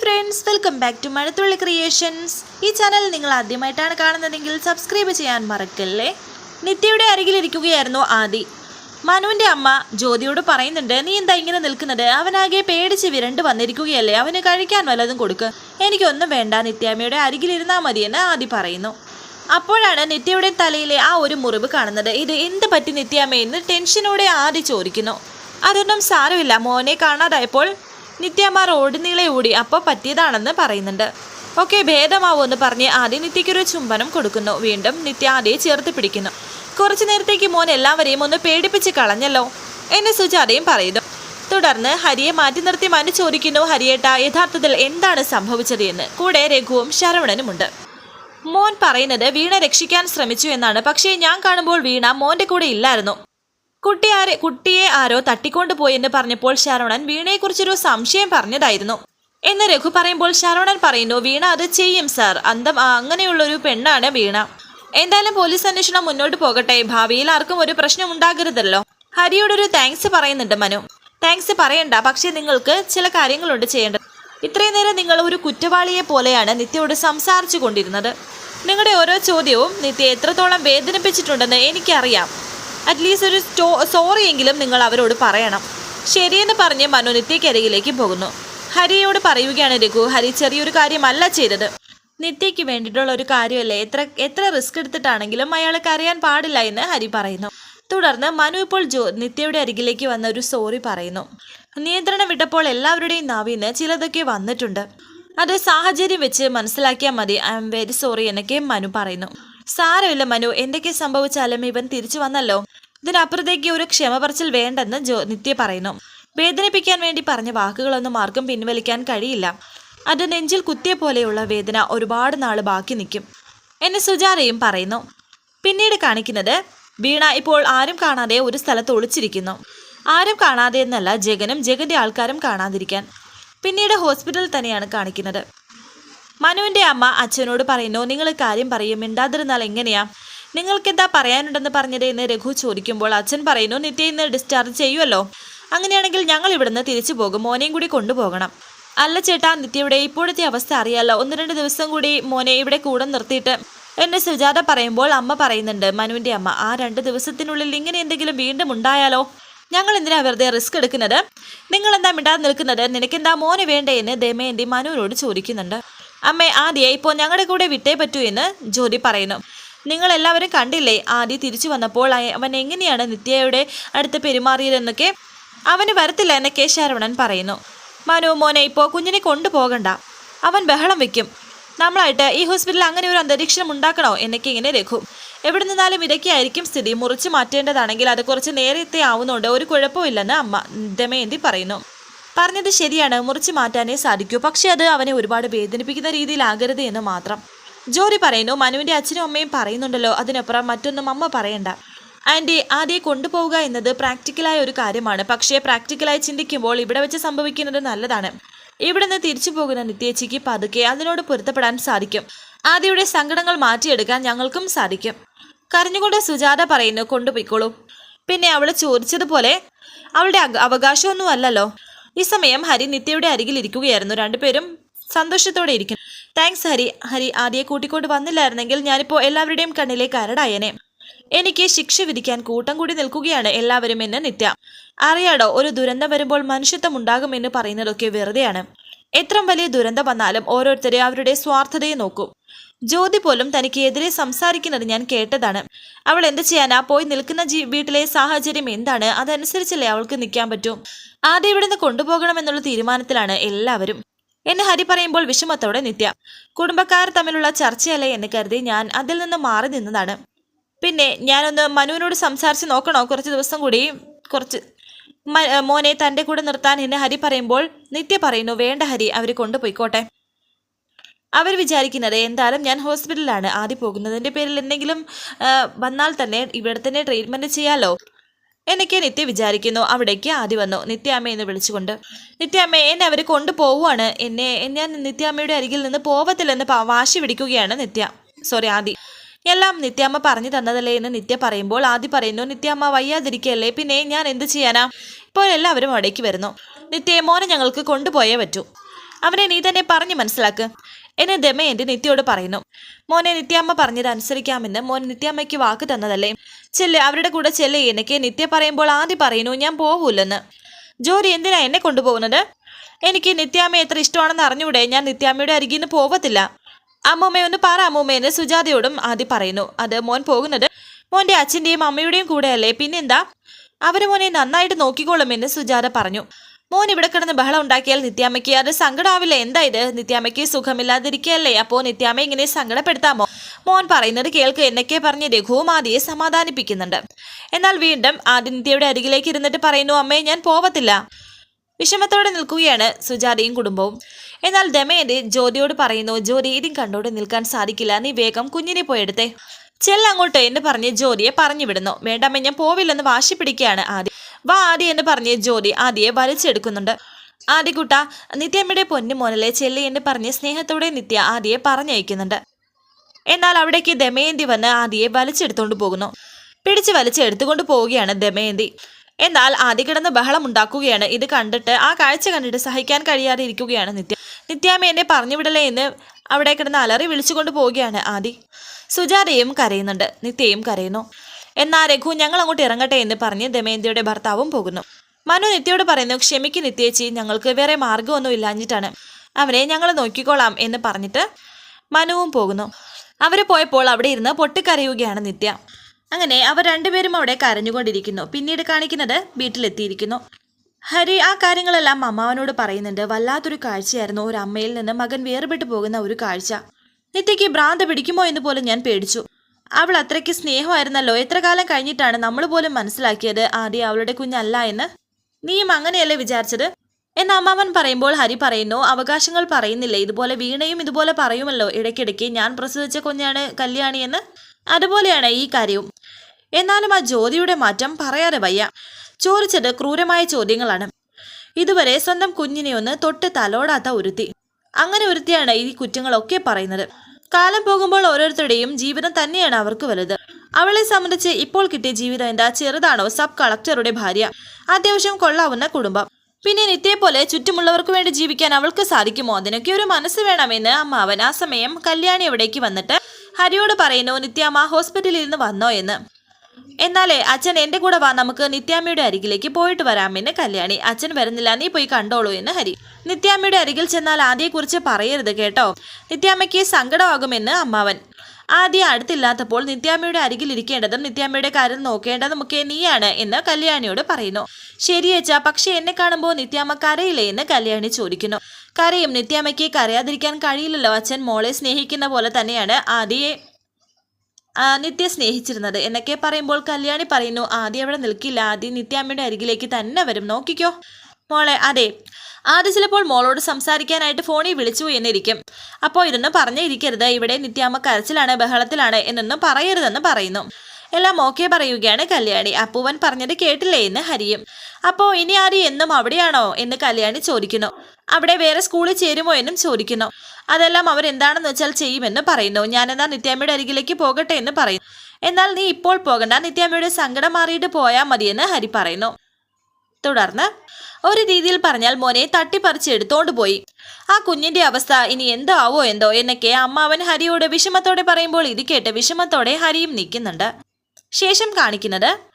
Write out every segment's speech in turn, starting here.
Friends welcome back to Mazhathulli creations ഈ channel നിങ്ങൾ ആദ്യമായിട്ടാണ് കാണുന്നതെങ്കിൽ സബ്സ്ക്രൈബ് ചെയ്യാൻ മറക്കല്ലേ? നിത്യയുടെ അരികിലിരിക്കുകയായിരുന്നു ആദി. മനുവിന്റെ അമ്മ ജ്യോതിയോട് പറയുന്നുണ്ട് നീ എന്താ ഇങ്ങനെ നിൽക്കുന്നത്? അവനാകെ പേടിച്ച് വിരണ്ട് വന്നിരിക്കുകയല്ലേ? അവന് കഴിക്കാൻ വല്ലതും കൊടുക്ക്. എനിക്കൊന്നും വേണ്ട നിത്യാമ്മയുടെ അരികിലിരുന്നാൽ മതിയെന്ന് ആദി പറയുന്നു. അപ്പോഴാണ് നിത്യയുടെ തലയിലെ ആ ഒരു മുറിവ് കാണുന്നത്. ഇത് എന്ത് പറ്റി നിത്യാമ്മയെന്ന് ടെൻഷനോടെ ആദി ചോദിക്കുന്നു. അതൊന്നും സാരമില്ല. മോനെ കാണാതായപ്പോൾ നിത്യമ്മ റോഡ് നീളെ ഓടി അപ്പോൾ പറ്റിയതാണെന്ന് പറയുന്നുണ്ട്. ഓക്കെ എന്ന് പറഞ്ഞ് ആദ്യം നിത്യയ്ക്കൊരു ചുംബനം കൊടുക്കുന്നു. വീണ്ടും നിത്യ ആദ്യെ ചേർത്ത് പിടിക്കുന്നു. കുറച്ചു നേരത്തേക്ക് മോൻ എല്ലാവരെയും ഒന്ന് പേടിപ്പിച്ച് കളഞ്ഞല്ലോ എന്നെ സുജാതയും പറയുന്നു. തുടർന്ന് ഹരിയെ മാറ്റി നിർത്തി മനു ചോദിക്കുന്നു ഹരിയേട്ട യഥാർത്ഥത്തിൽ എന്താണ് സംഭവിച്ചത് എന്ന്? കൂടെ രഘുവും ശരവണനുമുണ്ട്. മോൻ പറയുന്നത് വീണ രക്ഷിക്കാൻ ശ്രമിച്ചു എന്നാണ്. പക്ഷേ ഞാൻ കാണുമ്പോൾ വീണ മോന്റെ കൂടെ ഇല്ലായിരുന്നു. കുട്ടി ആരെ കുട്ടിയെ ആരോ തട്ടിക്കൊണ്ടുപോയെന്ന് പറഞ്ഞപ്പോൾ ശരവണൻ വീണയെക്കുറിച്ചൊരു സംശയം പറഞ്ഞതായിരുന്നു. എന്ന് രഘു പറയുമ്പോൾ ശരവണൻ പറയുന്നു വീണ അത് ചെയ്യും സാർ. അന്തം അങ്ങനെയുള്ളൊരു പെണ്ണാണ് വീണ. എന്തായാലും പോലീസ് അന്വേഷണം മുന്നോട്ട് പോകട്ടെ. ഭാവിയിൽ ആർക്കും ഒരു പ്രശ്നം ഉണ്ടാകരുതല്ലോ. ഹരിയോടൊരു താങ്ക്സ് പറയുന്നുണ്ട് മനു. താങ്ക്സ് പറയണ്ട. പക്ഷേ നിങ്ങൾക്ക് ചില കാര്യങ്ങളുണ്ട് ചെയ്യേണ്ടത്. ഇത്രയും നേരം നിങ്ങൾ ഒരു കുറ്റവാളിയെ പോലെയാണ് നിത്യയോട് സംസാരിച്ചു കൊണ്ടിരുന്നത്. നിങ്ങളുടെ ഓരോ ചോദ്യവും നിത്യ എത്രത്തോളം വേദനിപ്പിച്ചിട്ടുണ്ടെന്ന് എനിക്കറിയാം. അറ്റ്ലീസ്റ്റ് ഒരു സ്റ്റോ സോറിയെങ്കിലും നിങ്ങൾ അവരോട് പറയണം. ശരിയെന്ന് പറഞ്ഞ് മനു നിത്യക്കരയിലേക്ക് പോകുന്നു. ഹരിയോട് പറയുകയാണ് രഘു ഹരി ചെറിയൊരു കാര്യമല്ല ചെയ്തത്. നിത്യയ്ക്ക് വേണ്ടിയിട്ടുള്ള ഒരു കാര്യമല്ലേ? എത്ര എത്ര റിസ്ക് എടുത്തിട്ടാണെങ്കിലും അയാൾക്ക് അറിയാൻ പാടില്ല എന്ന് ഹരി പറയുന്നു. തുടർന്ന് മനു ഇപ്പോൾ ജോ നിത്യയുടെ അരികിലേക്ക് വന്ന ഒരു സോറി പറയുന്നു. നിയന്ത്രണം വിട്ടപ്പോൾ എല്ലാവരുടെയും നാവിന്ന് ചിലതൊക്കെ വന്നിട്ടുണ്ട്. അത് സാഹചര്യം വെച്ച് മനസ്സിലാക്കിയാൽ മതി. ഐ എം വെരി സോറി എന്നൊക്കെ മനു പറയുന്നു. സാരമില്ല മനു. എന്തൊക്കെ സംഭവിച്ചാലും ഇവൻ തിരിച്ചു വന്നല്ലോ. ഇതിനപ്പുറത്തേക്ക് ഒരു ക്ഷമ പറച്ചിൽ വേണ്ടെന്ന് ജോ നിത്യ പറയുന്നു. വേദനിപ്പിക്കാൻ വേണ്ടി പറഞ്ഞ വാക്കുകളൊന്നും ആർക്കും പിൻവലിക്കാൻ കഴിയില്ല. അത് നെഞ്ചിൽ കുത്തിയ പോലെയുള്ള വേദന ഒരുപാട് നാൾ ബാക്കി നിൽക്കും എന്ന് സുജാതയും പറയുന്നു. പിന്നീട് കാണിക്കുന്നത് വീണ ഇപ്പോൾ ആരും കാണാതെ ഒരു സ്ഥലത്ത് ഒളിച്ചിരിക്കുന്നു. ആരും കാണാതെ എന്നല്ല ജഗനും ജഗന്റെ ആൾക്കാരും കാണാതിരിക്കാൻ. പിന്നീട് ഹോസ്പിറ്റലിൽ തന്നെയാണ് കാണിക്കുന്നത്. മനുവിന്റെ അമ്മ അച്ഛനോട് പറയുന്നു നിങ്ങൾ കാര്യം പറയും മിണ്ടാതിരുന്നാൽ എങ്ങനെയാ? നിങ്ങൾക്ക് എന്താ പറയാനുണ്ടെന്ന് പറഞ്ഞത് എന്ന് രഘു ചോദിക്കുമ്പോൾ അച്ഛൻ പറയുന്നു നിത്യ ഇന്ന് ഡിസ്ചാർജ് ചെയ്യുമല്ലോ അങ്ങനെയാണെങ്കിൽ ഞങ്ങൾ ഇവിടുന്ന് തിരിച്ചു പോകും. മോനെയും കൂടി കൊണ്ടുപോകണം. അല്ല ചേട്ടാ നിത്യയുടെ ഇപ്പോഴത്തെ അവസ്ഥ അറിയാലോ. ഒന്ന് രണ്ട് ദിവസം കൂടി മോനെ ഇവിടെ കൂടെ നിർത്തിയിട്ട് എന്നെ സുജാത പറയുമ്പോൾ അമ്മ പറയുന്നുണ്ട് മനുവിന്റെ അമ്മ ആ രണ്ട് ദിവസത്തിനുള്ളിൽ ഇങ്ങനെ എന്തെങ്കിലും വീണ്ടും ഉണ്ടായാലോ? ഞങ്ങൾ എന്തിനാ വെറുതെ റിസ്ക് എടുക്കുന്നത്? നിങ്ങൾ എന്താ മിണ്ടാതെ നിൽക്കുന്നത്? നിനക്കെന്താ മോനെ വേണ്ടേ? എന്ന് ദമയന്തി മനുവിനോട് ചോദിക്കുന്നുണ്ട്. അമ്മേ ആദ്യ ഇപ്പോൾ ഞങ്ങളുടെ കൂടെ വിട്ടേ പറ്റൂ എന്ന് ജ്യോതി പറയുന്നു. നിങ്ങൾ എല്ലാവരും കണ്ടില്ലേ? ആദ്യ തിരിച്ചു വന്നപ്പോൾ അവൻ എങ്ങനെയാണ് നിത്യയുടെ അടുത്ത് പെരുമാറിയതെന്നൊക്കെ അവന് വരത്തില്ല എന്നൊക്കെ ശരവണൻ പറയുന്നു. മനു മോനെ ഇപ്പോൾ കുഞ്ഞിനെ കൊണ്ടുപോകണ്ട. അവൻ ബഹളം വെക്കും. നമ്മളായിട്ട് ഈ ഹോസ്പിറ്റലിൽ അങ്ങനെ ഒരു അന്തരീക്ഷം ഉണ്ടാക്കണോ? എന്നൊക്കെ ഇങ്ങനെ രഘു. എവിടെ നിന്നാലും ഇതൊക്കെയായിരിക്കും സ്ഥിതി. മുറിച്ച് മാറ്റേണ്ടതാണെങ്കിൽ അത് കുറച്ച് നേരത്തെ ആവുന്നുണ്ട് ഒരു കുഴപ്പമില്ലെന്ന് അമ്മ ദമയന്തി പറയുന്നു. പറഞ്ഞത് ശരിയാണ്. മുറിച്ച് മാറ്റാനേ സാധിക്കൂ. പക്ഷേ അത് അവനെ ഒരുപാട് വേദനിപ്പിക്കുന്ന രീതിയിലാകരുത് എന്ന് മാത്രം. ജോറി പറയുന്നു മനുവിന്റെ അച്ഛനും അമ്മയും പറയുന്നുണ്ടല്ലോ അതിനപ്പുറം മറ്റൊന്നും അമ്മ പറയണ്ട. ആന്റി ആദ്യം കൊണ്ടുപോവുക എന്നത് പ്രാക്ടിക്കലായ ഒരു കാര്യമാണ്. പക്ഷേ പ്രാക്ടിക്കലായി ചിന്തിക്കുമ്പോൾ ഇവിടെ വെച്ച് സംഭവിക്കുന്നത് നല്ലതാണ്. ഇവിടുന്ന് തിരിച്ചു പോകുന്ന നിത്യേച്ചിക്ക് പതുക്കെ അതിനോട് പൊരുത്തപ്പെടാൻ സാധിക്കും. ആദ്യയുടെ സങ്കടങ്ങൾ മാറ്റിയെടുക്കാൻ ഞങ്ങൾക്കും സാധിക്കും. കരഞ്ഞുകൊണ്ട് സുജാത പറയുന്നു കൊണ്ടുപോയിക്കോളൂ. പിന്നെ അവൾ ചോദിച്ചതുപോലെ അവളുടെ അക- അവകാശമൊന്നും അല്ലല്ലോ ഈ സമയം ഹരി നിത്യയുടെ അരികിൽ ഇരിക്കുകയായിരുന്നു. രണ്ടുപേരും സന്തോഷത്തോടെ ഇരിക്കുന്നു. താങ്ക്സ് ഹരി. ഹരി ആദ്യം കൂട്ടിക്കൊണ്ട് വന്നില്ലായിരുന്നെങ്കിൽ ഞാനിപ്പോൾ എല്ലാവരുടെയും കണ്ണിലെ കരടായനെ എനിക്ക് ശിക്ഷ വിധിക്കാൻ കൂട്ടം കൂടി നിൽക്കുകയാണ് എല്ലാവരും എന്ന് നിത്യ. അറിയാടോ ഒരു ദുരന്തം വരുമ്പോൾ മനുഷ്യത്വം ഉണ്ടാകുമെന്ന് പറയുന്നതൊക്കെ വെറുതെയാണ്. എത്ര വലിയ ദുരന്തം വന്നാലും ഓരോരുത്തരെ അവരുടെ സ്വാർത്ഥതയെ നോക്കും. ജ്യോതി പോലും തനിക്ക് എതിരെ സംസാരിക്കുന്നത് ഞാൻ കേട്ടതാണ്. അവൾ എന്ത് ചെയ്യാനാ? പോയി നിൽക്കുന്ന വീട്ടിലെ സാഹചര്യം എന്താണ്? അതനുസരിച്ചല്ലേ അവൾക്ക് നിൽക്കാൻ പറ്റൂ? ആദ്യം ഇവിടുന്ന് കൊണ്ടുപോകണമെന്നുള്ള തീരുമാനത്തിലാണ് എല്ലാവരും. എന്ന് ഹരി പറയുമ്പോൾ വിഷമത്തോടെ നിത്യ. കുടുംബക്കാർ തമ്മിലുള്ള ചർച്ചയല്ലേ എന്ന് കരുതി ഞാൻ അതിൽ നിന്ന് മാറി നിന്നതാണ്. പിന്നെ ഞാനൊന്ന് മനുവിനോട് സംസാരിച്ച് നോക്കണോ? കുറച്ച് ദിവസം കൂടി കുറച്ച് മോനെ തന്റെ കൂടെ നിർത്താൻ എന്ന് ഹരി പറയുമ്പോൾ നിത്യ പറയുന്നു വേണ്ട ഹരി അവർ കൊണ്ടുപോയിക്കോട്ടെ. അവർ വിചാരിക്കുന്നത് എന്തായാലും ഞാൻ ഹോസ്പിറ്റലിലാണ് ആദ്യം പോകുന്നതിന്റെ പേരിൽ എന്തെങ്കിലും വന്നാൽ തന്നെ ഇവിടെ തന്നെ ട്രീറ്റ്മെന്റ് ചെയ്യാലോ? എന്നൊക്കെ നിത്യ വിചാരിക്കുന്നു. അവിടേക്ക് ആദ്യം വന്നു. നിത്യാമ്മ എന്ന് വിളിച്ചുകൊണ്ട് നിത്യാമ്മ എന്നെ അവർ കൊണ്ടുപോവുകയാണ് എന്നെ ഞാൻ നിത്യാമ്മയുടെ അരികിൽ നിന്ന് പോവത്തില്ലെന്ന് വാശി പിടിക്കുകയാണ് നിത്യ. സോറി ആദി. എല്ലാം നിത്യാമ്മ പറഞ്ഞു തന്നതല്ലേ എന്ന് നിത്യ പറയുമ്പോൾ ആദ്യ പറയുന്നു നിത്യാമ്മ വയ്യാതിരിക്കല്ലേ പിന്നെ ഞാൻ എന്ത് ചെയ്യാനാ? ഇപ്പോൾ എല്ലാവരും അവിടേക്ക് വരുന്നു. നിത്യയെ മോനെ ഞങ്ങൾക്ക് കൊണ്ടുപോയേ പറ്റൂ. അവനെ നീ തന്നെ പറഞ്ഞു മനസ്സിലാക്ക്. എന്നെ ദമയന്തി നിത്യയോട് പറയുന്നു. മോനെ നിത്യാമ്മ പറഞ്ഞത് അനുസരിക്കാമെന്ന് മോൻ നിത്യാമ്മയ്ക്ക് വാക്ക് തന്നതല്ലേ? ചെല്ല് അവരുടെ കൂടെ ചെല്ല് എനിക്ക് നിത്യ പറയുമ്പോൾ ആദ്യം പറയുന്നു ഞാൻ പോകൂലെന്ന് ജോലി എന്തിനാ എന്നെ കൊണ്ടുപോകുന്നത്? എനിക്ക് നിത്യാമ്മ എത്ര ഇഷ്ടമാണെന്ന് അറിഞ്ഞൂടെ ഞാൻ നിത്യാമ്മയുടെ അരികിൽ നിന്ന് പോവത്തില്ല. അമ്മൂമ്മ ഒന്ന് പറ അമ്മൂമ്മയെന്ന് സുജാതയോടും ആദ്യം പറയുന്നു. അത് മോൻ പോകുന്നത് മോന്റെ അച്ഛന്റെയും അമ്മയുടെയും കൂടെയല്ലേ പിന്നെന്താ? അവർ മോനെ നന്നായിട്ട് നോക്കിക്കോളുമെന്ന് സുജാത പറഞ്ഞു. മോൻ ഇവിടെ കിടന്ന് ബഹളം ഉണ്ടാക്കിയാൽ നിത്യാമ്മയ്ക്ക് അത് സങ്കടാവില്ല. എന്താ ഇത്? നിത്യാമ്മയ്ക്ക് സുഖമില്ലാതിരിക്കുകയല്ലേ? അപ്പോ നിത്യാമ്മ ഇങ്ങനെ സങ്കടപ്പെടുത്താമോ? മോൻ പറയുന്നത് കേൾക്ക് എന്നൊക്കെ പറഞ്ഞ് രഘുവും ആദിയെ സമാധാനിപ്പിക്കുന്നുണ്ട്. എന്നാൽ വീണ്ടും ആദ്യ നിത്യയുടെ അരികിലേക്ക് ഇരുന്നിട്ട് പറയുന്നു അമ്മേ ഞാൻ പോവത്തില്ല. വിഷമത്തോടെ നിൽക്കുകയാണ് സുജാതയും കുടുംബവും. എന്നാൽ ദമയന്റെ ജ്യോതിയോട് പറയുന്നു ജ്യോതി ഇതും കണ്ടോട് നിൽക്കാൻ സാധിക്കില്ല. നീ വേഗം കുഞ്ഞിനെ പോയെടുത്തേ ചെല്ലങ്ങോട്ട് എന്ന് പറഞ്ഞ് ജ്യോതിയെ പറഞ്ഞു വിടുന്നു. വേണ്ടമ്മ ഞാൻ പോവില്ലെന്ന് വാശി പിടിക്കുകയാണ് ആദ്യ വാ ആദി എന്ന് പറഞ്ഞ് ജ്യോതി ആദിയെ വലിച്ചെടുക്കുന്നുണ്ട്. കുട്ട നിത്യമ്മയുടെ പൊന്നു മോനലെ ചെല്ലി എന്ന് പറഞ്ഞ് സ്നേഹത്തോടെ നിത്യ ആദിയെ പറഞ്ഞയക്കുന്നുണ്ട്. എന്നാൽ അവിടേക്ക് ദമയന്തി വന്ന് ആദിയെ വലിച്ചെടുത്തുകൊണ്ട് പോകുന്നു. പിടിച്ച് വലിച്ചെടുത്തുകൊണ്ട് പോവുകയാണ് ദമയന്തി. എന്നാൽ ആദ്യ കിടന്ന് ബഹളം ഉണ്ടാക്കുകയാണ്. ഇത് കണ്ടിട്ട് ആ കാഴ്ച കണ്ടിട്ട് സഹിക്കാൻ കഴിയാതെ ഇരിക്കുകയാണ് നിത്യ. നിത്യാമ്മ പറഞ്ഞുവിടലേ പറഞ്ഞു വിടലേ എന്ന് അവിടെ കിടന്ന് അലറി വിളിച്ചുകൊണ്ട് പോവുകയാണ് ആദി. സുജാതയും കരയുന്നുണ്ട്. നിത്യയും കരയുന്നു. എന്നാ രഘു ഞങ്ങൾ അങ്ങോട്ട് ഇറങ്ങട്ടെ എന്ന് പറഞ്ഞ് ദമയന്തിയുടെ ഭർത്താവും പോകുന്നു. മനു നിത്യയോട് പറയുന്നു ക്ഷമിക്ക് നിത്യേച്ചി ഞങ്ങൾക്ക് വേറെ മാർഗമൊന്നും ഇല്ലാഞ്ഞിട്ടാണ്. അവനെ ഞങ്ങൾ നോക്കിക്കോളാം എന്ന് പറഞ്ഞിട്ട് മനുവും പോകുന്നു. അവർ പോയപ്പോൾ അവിടെ ഇരുന്ന് പൊട്ടിക്കരയുകയാണ് നിത്യ. അങ്ങനെ അവർ രണ്ടുപേരും അവിടെ കരഞ്ഞുകൊണ്ടിരിക്കുന്നു. പിന്നീട് കാണിക്കുന്നത് വീട്ടിലെത്തിയിരിക്കുന്നു. ഹരി ആ കാര്യങ്ങളെല്ലാം അമ്മാവനോട് പറയുന്നുണ്ട്. വല്ലാത്തൊരു കാഴ്ചയായിരുന്നു ഒരു അമ്മയിൽ നിന്ന് മകൻ വേർപെട്ടു പോകുന്ന ഒരു കാഴ്ച. നിത്യയ്ക്ക് ഭ്രാന്ത് പിടിക്കുമോ എന്ന് പോലും ഞാൻ പേടിച്ചു. അവൾ അത്രയ്ക്ക് സ്നേഹമായിരുന്നല്ലോ. എത്ര കാലം കഴിഞ്ഞിട്ടാണ് നമ്മൾ പോലും മനസ്സിലാക്കിയത് ആദ്യം അവളുടെ കുഞ്ഞല്ല എന്ന്? നീയും അങ്ങനെയല്ലേ വിചാരിച്ചത്? എന്ന് അമ്മാവൻ പറയുമ്പോൾ ഹരി പറയുന്നു അവകാശങ്ങൾ പറയുന്നില്ല. ഇതുപോലെ വീണയും ഇതുപോലെ പറയുമല്ലോ. ഇടയ്ക്കിടയ്ക്ക് ഞാൻ പ്രസവിച്ച കുഞ്ഞാണ് കല്യാണി എന്ന്? അതുപോലെയാണ് ഈ കാര്യവും. എന്നാലും ആ ജ്യോതിയുടെ മാറ്റം പറയാതെ വയ്യ. ചോദിച്ചത് ക്രൂരമായ ചോദ്യങ്ങളാണ്. ഇതുവരെ സ്വന്തം കുഞ്ഞിനെ ഒന്ന് തൊട്ട് തലോടാത്ത ഒരുത്തി. അങ്ങനെ ഒരുത്തിയാണ് ഈ കുറ്റങ്ങളൊക്കെ പറയുന്നത്. കാലം പോകുമ്പോൾ ഓരോരുത്തരുടെയും ജീവിതം തന്നെയാണ് അവർക്ക് വലുത്. അവളെ സംബന്ധിച്ച് ഇപ്പോൾ കിട്ടിയ ജീവിതം എന്താ? ചെറുതാണോ? സബ് കളക്ടറുടെ ഭാര്യ. അത്യാവശ്യം കൊള്ളാവുന്ന കുടുംബം. പിന്നെ നിത്യയെ പോലെ ചുറ്റുമുള്ളവർക്ക് വേണ്ടി ജീവിക്കാൻ അവൾക്ക് സാധിക്കുമോ? അതിനൊക്കെ ഒരു മനസ്സ് വേണമെന്ന് അമ്മാവൻ ആ സമയം കല്യാണി എവിടേക്ക് വന്നിട്ട് ഹരിയോട് പറയുന്നു നിത്യാമ്മ ഹോസ്പിറ്റലിൽ നിന്ന് വന്നോ എന്ന്. എന്നാലേ അച്ഛൻ എന്റെ കൂടെ വാ നമുക്ക് നിത്യാമ്മയുടെ അരികിലേക്ക് പോയിട്ട് വരാമെന്ന് കല്യാണി അച്ഛൻ വരുന്നില്ല നീ പോയി കണ്ടോളൂ എന്ന് ഹരി. നിത്യാമ്മയുടെ അരികിൽ ചെന്നാൽ ആദ്യയെക്കുറിച്ച് പറയരുത് കേട്ടോ. നിത്യാമ്മയ്ക്ക് സങ്കടമാകുമെന്ന് അമ്മാവൻ. ആദ്യം അടുത്തില്ലാത്തപ്പോൾ നിത്യാമ്മയുടെ അരികിൽ ഇരിക്കേണ്ടതും നിത്യാമ്മയുടെ കാര്യം നോക്കേണ്ടതും ഒക്കെ നീയാണ് എന്ന് കല്യാണിയോട് പറയുന്നു. ശരിയച്ച പക്ഷെ എന്നെ കാണുമ്പോൾ നിത്യാമ്മ കരയില്ലേ എന്ന് കല്യാണി ചോദിക്കുന്നു. കരയും നിത്യാമ്മയ്ക്ക് കരയാതിരിക്കാൻ കഴിയില്ലല്ലോ. അച്ഛൻ മോളെ സ്നേഹിക്കുന്ന പോലെ തന്നെയാണ് ആദ്യയെ നിത്യ സ്നേഹിച്ചിരുന്നത്. എന്നൊക്കെ പറയുമ്പോൾ കല്യാണി പറയുന്നു ആദ്യം അവിടെ നിൽക്കില്ല. ആദ്യം നിത്യാമ്മയുടെ അരികിലേക്ക് തന്നെ വരും. നോക്കിക്കോ. മോളെ അതെ. ആദ്യം ചിലപ്പോൾ മോളോട് സംസാരിക്കാനായിട്ട് ഫോണിൽ വിളിച്ചു എന്നിരിക്കും. അപ്പോൾ ഇതൊന്നും പറഞ്ഞിരിക്കരുത്. ഇവിടെ നിത്യാമ്മ കരച്ചിലാണ് ബഹളത്തിലാണ് എന്നൊന്നും പറയരുതെന്ന് പറയുന്നു. എല്ലാം ഓക്കെ പറയുകയാണ് കല്യാണി. അപ്പൂവൻ പറഞ്ഞത് കേട്ടില്ലേ എന്ന് ഹരിയും. അപ്പോൾ ഇനി ആര് എന്നും അവിടെയാണോ എന്ന് കല്യാണി ചോദിക്കുന്നു. അവിടെ വേറെ സ്കൂളിൽ ചേരുമോ എന്നും ചോദിക്കുന്നു. അതെല്ലാം അവർ എന്താണെന്ന് വെച്ചാൽ ചെയ്യുമെന്ന് പറയുന്നു. ഞാനെന്നാ നിത്യാമ്മയുടെ അരികിലേക്ക് പോകട്ടെ എന്ന് പറയുന്നു. എന്നാൽ നീ ഇപ്പോൾ പോകണ്ട. നിത്യാമ്മയുടെ സങ്കടം മാറിയിട്ട് പോയാൽ മതിയെന്ന് ഹരി പറയുന്നു. തുടർന്ന് ഒരു രീതിയിൽ പറഞ്ഞാൽ മോനെ തട്ടിപ്പറിച്ച് എടുത്തോണ്ട് പോയി. ആ കുഞ്ഞിന്റെ അവസ്ഥ ഇനി എന്താവോ എന്തോ എന്നൊക്കെ അമ്മാവൻ ഹരിയോട് വിഷമത്തോടെ പറയുമ്പോൾ ഇത് കേട്ട് വിഷമത്തോടെ ഹരിയും നിൽക്കുന്നുണ്ട്. ശേഷം കാണിക്കുന്നത്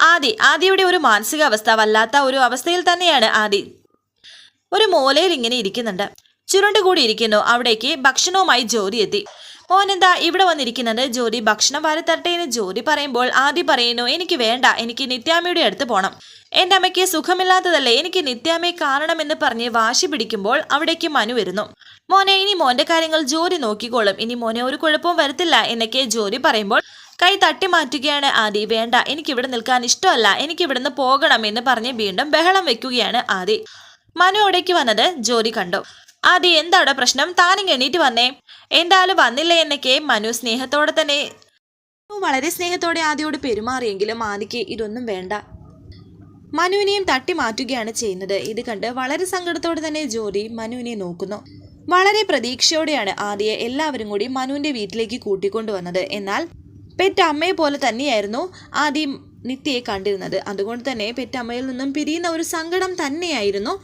ആദി ആദിയുടെ ഒരു മാനസികാവസ്ഥ വല്ലാത്ത ഒരു അവസ്ഥയിൽ തന്നെയാണ് ആദി. ഒരു മൂലയിൽ ഇങ്ങനെ ഇരിക്കുന്നുണ്ട്. ചുരുണ്ടുകൂടി ഇരിക്കുന്നു. അവിടേക്ക് ഭക്ഷണവുമായി ജോലി എത്തി. മോനെന്താ ഇവിടെ വന്നിരിക്കുന്നത്? ജോലി ഭക്ഷണം വരത്തട്ടെ എന്ന് ജോലി പറയുമ്പോൾ ആദി പറയുന്നു എനിക്ക് വേണ്ട. എനിക്ക് നിത്യാമ്മയുടെ അടുത്ത് പോകണം എന്റെ അമ്മയ്ക്ക് സുഖമില്ലാത്തതല്ലേ. എനിക്ക് നിത്യാമ്മയെ കാണണമെന്ന് പറഞ്ഞ് വാശി പിടിക്കുമ്പോൾ അവിടേക്ക് മനു വരുന്നു. മോനെ ഇനി മോന്റെ കാര്യങ്ങൾ ജോലി നോക്കിക്കോളും. ഇനി മോനെ ഒരു കുഴപ്പവും വരത്തില്ല എന്നൊക്കെ ജോലി പറയുമ്പോൾ കൈ തട്ടി മാറ്റുകയാണ് ആദി. വേണ്ട എനിക്ക് ഇവിടെ നിൽക്കാൻ ഇഷ്ടമല്ല. എനിക്ക് ഇവിടുന്ന് പോകണം എന്ന് പറഞ്ഞ് വീണ്ടും ബഹളം വെക്കുകയാണ് ആദി. മനു അവിടേക്ക് വന്നത് ജോലി കണ്ടു. ആദി എന്താണ് പ്രശ്നം? താനും എണീറ്റ് വന്നേ. എന്തായാലും വന്നില്ലേ എന്നൊക്കെ മനു സ്നേഹത്തോടെ തന്നെ വളരെ സ്നേഹത്തോടെ ആദിയോട് പെരുമാറിയെങ്കിലും ആദിക്ക് ഇതൊന്നും വേണ്ട. മനുവിനെയും തട്ടി മാറ്റുകയാണ് ചെയ്യുന്നത്. ഇത് കണ്ട് വളരെ സങ്കടത്തോടെ തന്നെ ജോലി മനുവിനെ നോക്കുന്നു. വളരെ പ്രതീക്ഷയോടെയാണ് ആദിയെ എല്ലാവരും കൂടി മനുവിന്റെ വീട്ടിലേക്ക് കൂട്ടിക്കൊണ്ടുവന്നത്. എന്നാൽ പെറ്റ അമ്മയെ പോലെ തന്നെയായിരുന്നു ആദ്യം നിത്യയെ കണ്ടിരുന്നത്. അതുകൊണ്ട് തന്നെ പെറ്റമ്മയിൽ നിന്നും പിരിയുന്ന ഒരു സങ്കടം തന്നെയായിരുന്നു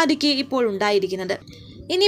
ആദിക്ക് ഇപ്പോൾ ഉണ്ടായിരിക്കുന്നത്. ഇനി